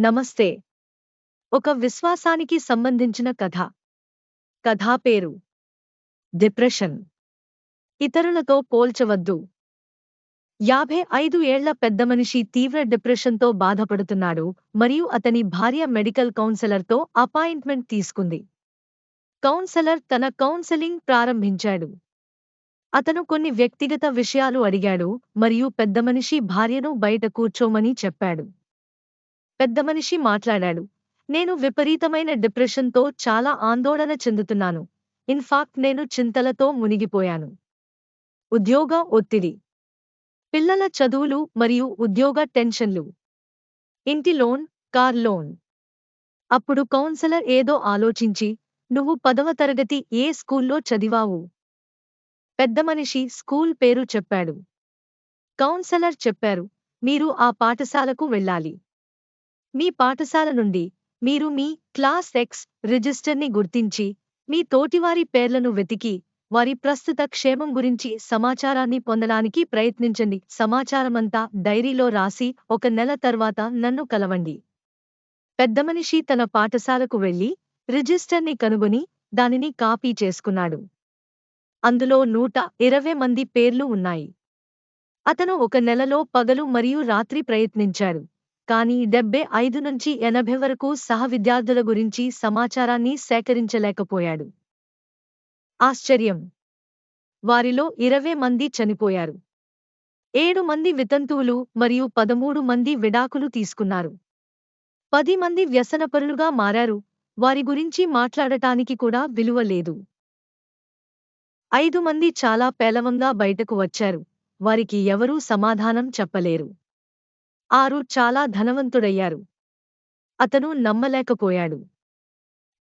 నమస్తే. ఒక విశ్వాసానికి సంబంధించిన కథ. కథా పేరు. డిప్రెషన్. ఇతరులతో పోల్చవద్దు. యాభై ఐదు ఏళ్ళ పెద్దమనిషి తీవ్ర డిప్రెషన్తో బాధపడుతున్నాడు మరియు అతని భార్య మెడికల్ కౌన్సెలర్తో అపాయింట్మెంట్ తీసుకుంది. కౌన్సెలర్ తన కౌన్సెలింగ్ ప్రారంభించాడు. అతను కొన్ని వ్యక్తిగత విషయాలు అడిగాడు మరియు పెద్దమనిషి భార్యను బయట కూర్చోమని చెప్పాడు. పెద్దమనిషి మాట్లాడాడు. నేను విపరీతమైన డిప్రెషన్తో చాలా ఆందోళన చెందుతున్నాను. ఇన్ఫాక్ట్ నేను చింతలతో మునిగిపోయాను. ఉద్యోగ ఒత్తిడి. పిల్లల చదువులు మరియు ఉద్యోగ టెన్షన్లు. ఇంటి లోన్ కార్ లోన్. అప్పుడు కౌన్సిలర్ ఏదో ఆలోచించి నువ్వు పదవ తరగతి ఏ స్కూల్లో చదివావు? పెద్దమనిషి స్కూల్ పేరు చెప్పాడు. కౌన్సెలర్ చెప్పారు మీరు ఆ పాఠశాలకు వెళ్ళాలి. మీ పాఠశాల నుండి మీరు మీ క్లాస్ ఎక్స్ రిజిస్టర్ని గుర్తించి మీ తోటివారి పేర్లను వెతికి వారి ప్రస్తుత క్షేమం గురించి సమాచారాన్ని పొందడానికి ప్రయత్నించండి. సమాచారమంతా డైరీలో రాసి ఒక నెల తర్వాత నన్ను కలవండి. పెద్దమనిషి తన పాఠశాలకు వెళ్ళి రిజిస్టర్ని కనుగొని దానిని కాపీ చేసుకున్నాడు. అందులో నూట ఇరవై మంది పేర్లు ఉన్నాయి. అతను ఒక నెలలో పగలు మరియు రాత్రి ప్రయత్నించాడు. కానీ డెబ్బై ఐదు నుంచి ఎనభై వరకు సహ విద్యార్థుల గురించి సమాచారాన్ని సేకరించలేకపోయాడు. ఆశ్చర్యం! వారిలో ఇరవై మంది చనిపోయారు. ఏడు మంది వితంతువులు మరియు పదమూడు మంది విడాకులు తీసుకున్నారు. పది మంది వ్యసనపరులుగా మారారు. వారి గురించి మాట్లాడటానికి కూడా విలువ లేదు. ఐదు మంది చాలా పేలవంగా బయటకు వచ్చారు. వారికి ఎవరూ సమాధానం చెప్పలేరు. ఆరు చాలా ధనవంతుడయ్యారు. అతను నమ్మలేకపోయాడు.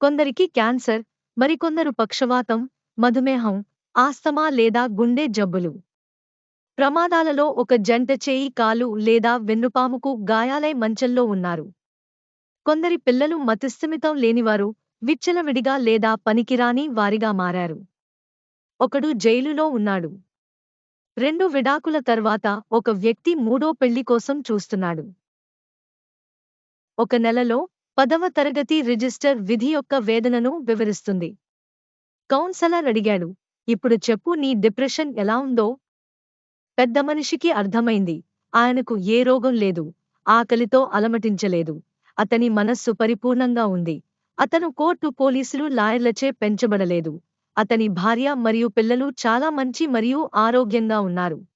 కొందరికి క్యాన్సర్ మరికొందరు పక్షవాతం మధుమేహం ఆస్తమా లేదా గుండె జబ్బులు. ప్రమాదాలలో ఒక జంట చేయి కాలు లేదా వెన్నుపాముకు గాయాలై మంచంలో ఉన్నారు. కొందరి పిల్లలు మతిస్థిమితం లేనివారు విచ్చలవిడిగా లేదా పనికిరాని వారిగా మారారు. ఒకడు జైలులో ఉన్నాడు. రెండు విడాకుల తర్వాత ఒక వ్యక్తి మూడో పెళ్ళి కోసం చూస్తున్నాడు. ఒక నెలలో పదవ తరగతి రిజిస్టర్ విధి యొక్క వేదనను వివరిస్తుంది. కౌన్సలర్ అడిగాడు ఇప్పుడు చెప్పు నీ డిప్రెషన్ ఎలా ఉందో? పెద్ద మనిషికి అర్థమైంది. ఆయనకు ఏ రోగం లేదు. ఆకలితో అలమటించలేదు. అతని మనస్సు పరిపూర్ణంగా ఉంది. అతను కోర్టు పోలీసులు లాయర్లచే పెంచబడలేదు. అతని భార్య మరియు పిల్లలు చాలా మంచి మరియు ఆరోగ్యంగా ఉన్నారు.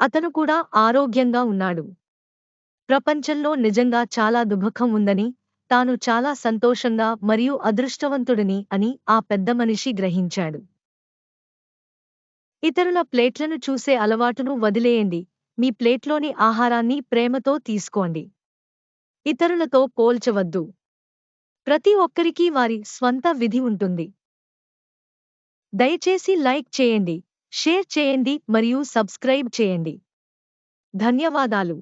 అతను కూడా ఆరోగ్యంగా ఉన్నాడు. ప్రపంచంలో నిజంగా చాలా దుఃఖం ఉందని తాను చాలా సంతోషంగా మరియు అదృష్టవంతుడిని అని ఆ పెద్ద మనిషి గ్రహించాడు. ఇతరుల ప్లేట్లను చూసే అలవాటును వదిలేయండి. మీ ప్లేట్లోని ఆహారాన్ని ప్రేమతో తీసుకోండి. ఇతరులతో పోల్చవద్దు. ప్రతి ఒక్కరికీ వారి స్వంత విధి ఉంటుంది. దయచేసి లైక్ చేయండి షేర్ చేయండి మరియు సబ్స్క్రైబ్ చేయండి. ధన్యవాదాలు.